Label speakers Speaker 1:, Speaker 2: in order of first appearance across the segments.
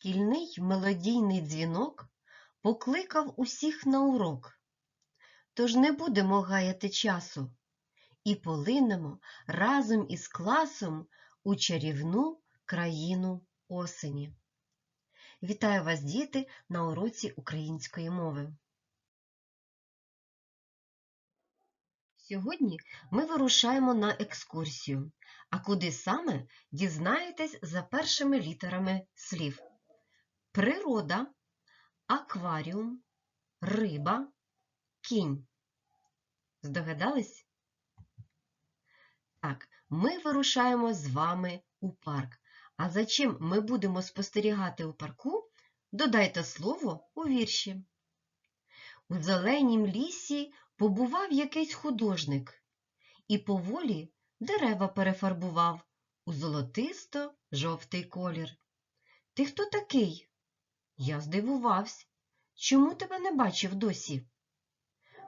Speaker 1: Шкільний мелодійний дзвінок покликав усіх на урок. Тож не будемо гаяти часу і полинемо разом із класом у чарівну країну осені. Вітаю вас, діти, на уроці української мови. Сьогодні ми вирушаємо на екскурсію. А куди саме дізнаєтесь за першими літерами слів: природа, акваріум, риба, кінь. Здогадались? Так, ми вирушаємо з вами у парк. А за чим ми будемо спостерігати у парку? Додайте слово у вірші. У зеленім лісі побував якийсь художник і поволі дерева перефарбував у золотисто-жовтий колір. Ти хто такий? Я здивувався. Чому тебе не бачив досі?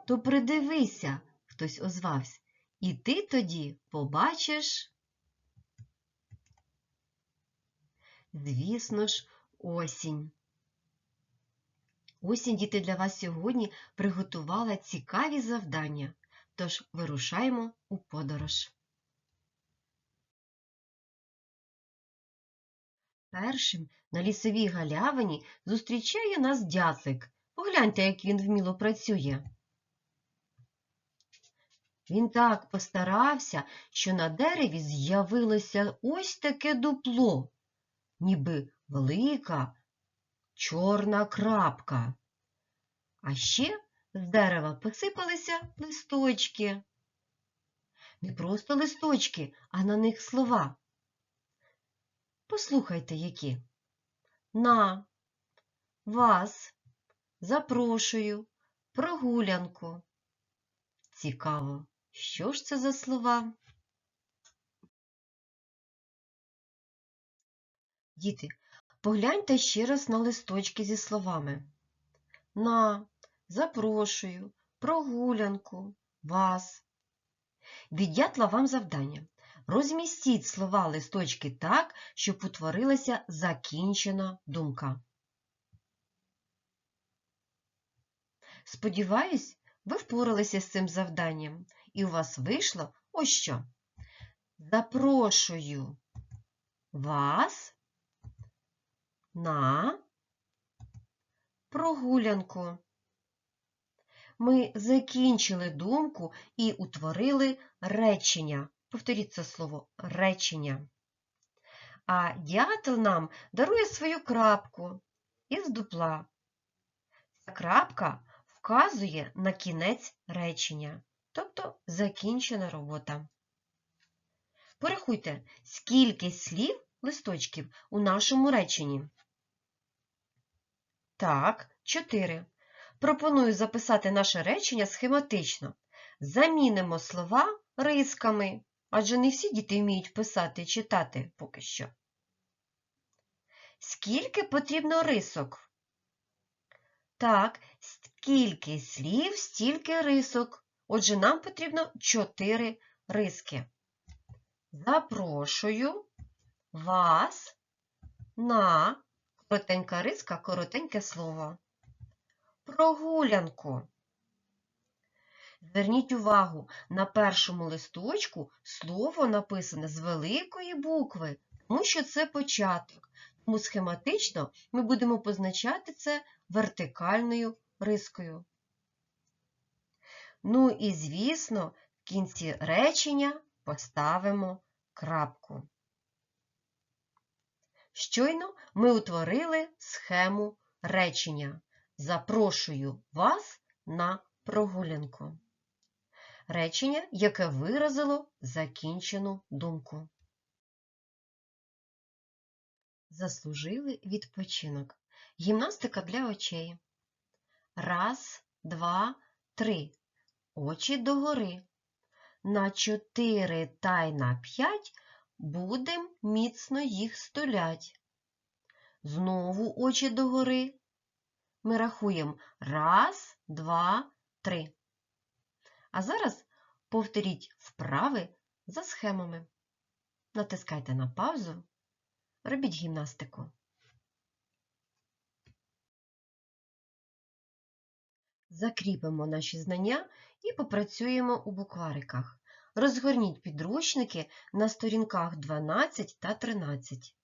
Speaker 1: То придивися, хтось озвався, і ти тоді побачиш. Звісно ж, осінь. Осінь діти для вас сьогодні приготувала цікаві завдання, тож вирушаємо у подорож. Першим на лісовій галявині зустрічає нас дятлик. Погляньте, як він вміло працює. Він так постарався, що на дереві з'явилося ось таке дупло, ніби велика чорна крапка. А ще з дерева посипалися листочки. Не просто листочки, а на них слова. Послухайте, які. На, вас, запрошую, прогулянку. Цікаво, що ж це за слова? Діти, погляньте ще раз на листочки зі словами. На, запрошую, прогулянку, вас. Від дятла вам завдання. Розмістіть слова листочки так, щоб утворилася закінчена думка. Сподіваюсь, ви впоралися з цим завданням, і у вас вийшло ось що. Запрошую вас на прогулянку. Ми закінчили думку і утворили речення. Повторіть це слово речення. А дятел нам дарує свою крапку із дупла. Ця крапка вказує на кінець речення, тобто закінчена робота. Порахуйте, скільки слів листочків у нашому реченні. Так, чотири. Пропоную записати наше речення схематично. Замінимо слова рисками, адже не всі діти вміють писати і читати поки що. Скільки потрібно рисок? Так, скільки слів, стільки рисок. Отже, нам потрібно чотири риски. Запрошую вас на коротенька риска, коротеньке слово. Прогулянку. Зверніть увагу, на першому листочку слово написане з великої букви, тому що це початок. Тому схематично ми будемо позначати це вертикальною рискою. Ну і, звісно, в кінці речення поставимо крапку. Щойно ми утворили схему речення. Запрошую вас на прогулянку. Речення, яке виразило закінчену думку. Заслужили відпочинок. Гімнастика для очей. Раз, два, три. Очі догори. На чотири та й на п'ять будем міцно їх столять. Знову очі догори. Ми рахуємо раз, два, три. А зараз повторіть вправи за схемами. Натискайте на паузу. Робіть гімнастику. Закріпимо наші знання і попрацюємо у буквариках. Розгорніть підручники на сторінках 12 та 13.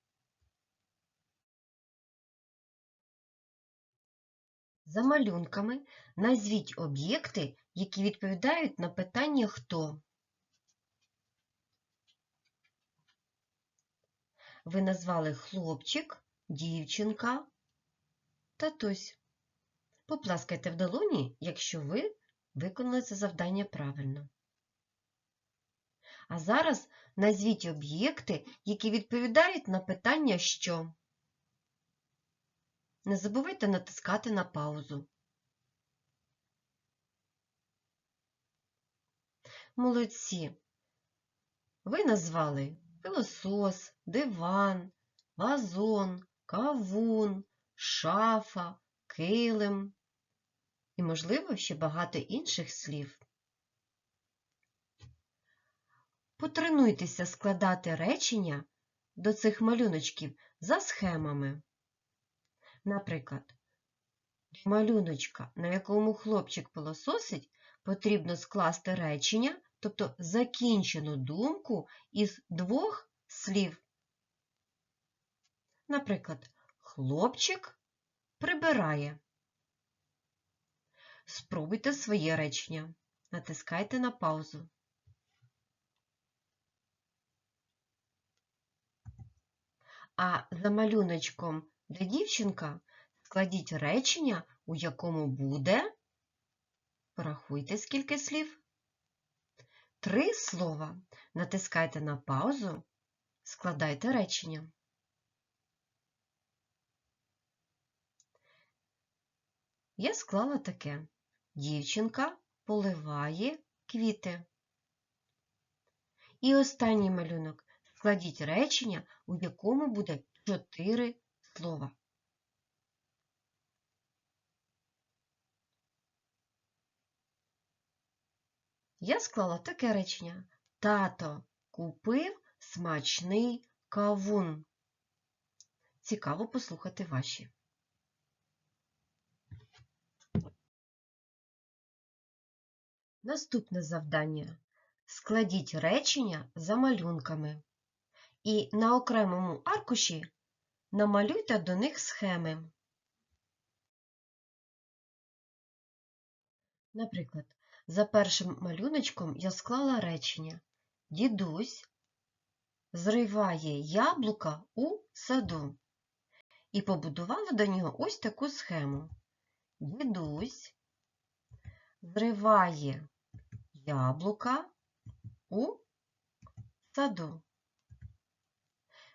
Speaker 1: За малюнками назвіть об'єкти, які відповідають на питання хто. Ви назвали хлопчик, дівчинка, татусь. Попласкайте в долоні, якщо ви виконали це завдання правильно. А зараз назвіть об'єкти, які відповідають на питання що. Не забувайте натискати на паузу. Молодці. Ви назвали пилосос, диван, вазон, кавун, шафа, килим і, можливо, ще багато інших слів. Потренуйтеся складати речення до цих малюночків за схемами. Наприклад, малюночка, на якому хлопчик пилососить, потрібно скласти речення, тобто закінчену думку із двох слів. Наприклад, хлопчик прибирає. Спробуйте своє речення. Натискайте на паузу. А за малюночком, де дівчинка, складіть речення, у якому буде. Порахуйте, скільки слів. Три слова. Натискайте на паузу, складайте речення. Я склала таке. Дівчинка поливає квіти. І останній малюнок. Складіть речення, у якому буде чотири слова. Я склала таке речення. Тато купив смачний кавун. Цікаво послухати ваші. Наступне завдання. Складіть речення за малюнками. І на окремому аркуші намалюйте до них схеми. Наприклад, за першим малюночком я склала речення Дідусь зриває яблука у саду і побудувала до нього ось таку схему. Дідусь зриває яблука у саду.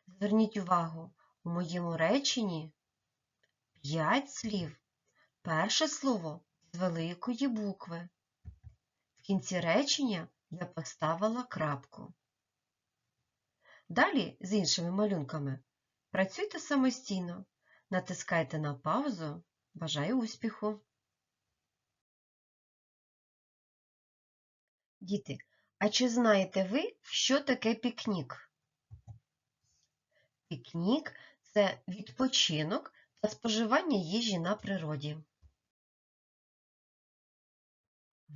Speaker 1: Зверніть увагу, у моєму реченні п'ять слів. Перше слово з великої букви. Кінці речення я поставила крапку. Далі з іншими малюнками працюйте самостійно, натискайте на паузу. Бажаю успіху! Діти, а чи знаєте ви, що таке пікнік? Пікнік це відпочинок та споживання їжі на природі.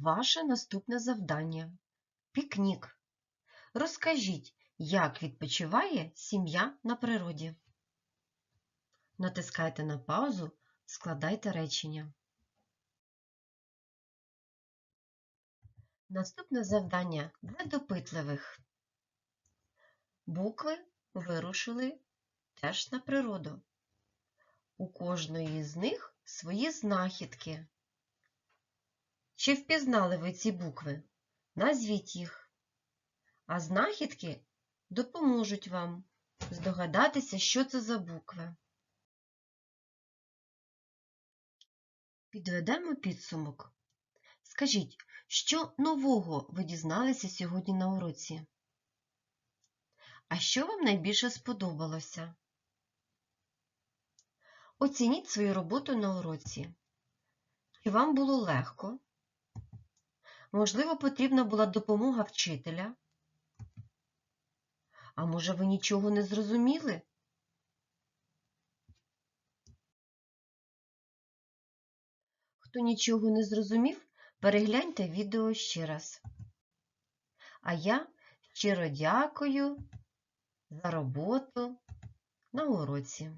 Speaker 1: Ваше наступне завдання пікнік. Розкажіть, як відпочиває сім'я на природі. Натискайте на паузу, складайте речення. Наступне завдання для допитливих. Букви вирушили теж на природу. У кожної з них свої знахідки. Чи впізнали ви ці букви? Назвіть їх. А знахідки допоможуть вам здогадатися, що це за букви. Підведемо підсумок. Скажіть, що нового ви дізналися сьогодні на уроці? А що вам найбільше сподобалося? Оцініть свою роботу на уроці. Чи вам було легко? Можливо, потрібна була допомога вчителя? А може, ви нічого не зрозуміли? Хто нічого не зрозумів, перегляньте відео ще раз. А я щиро дякую за роботу на уроці.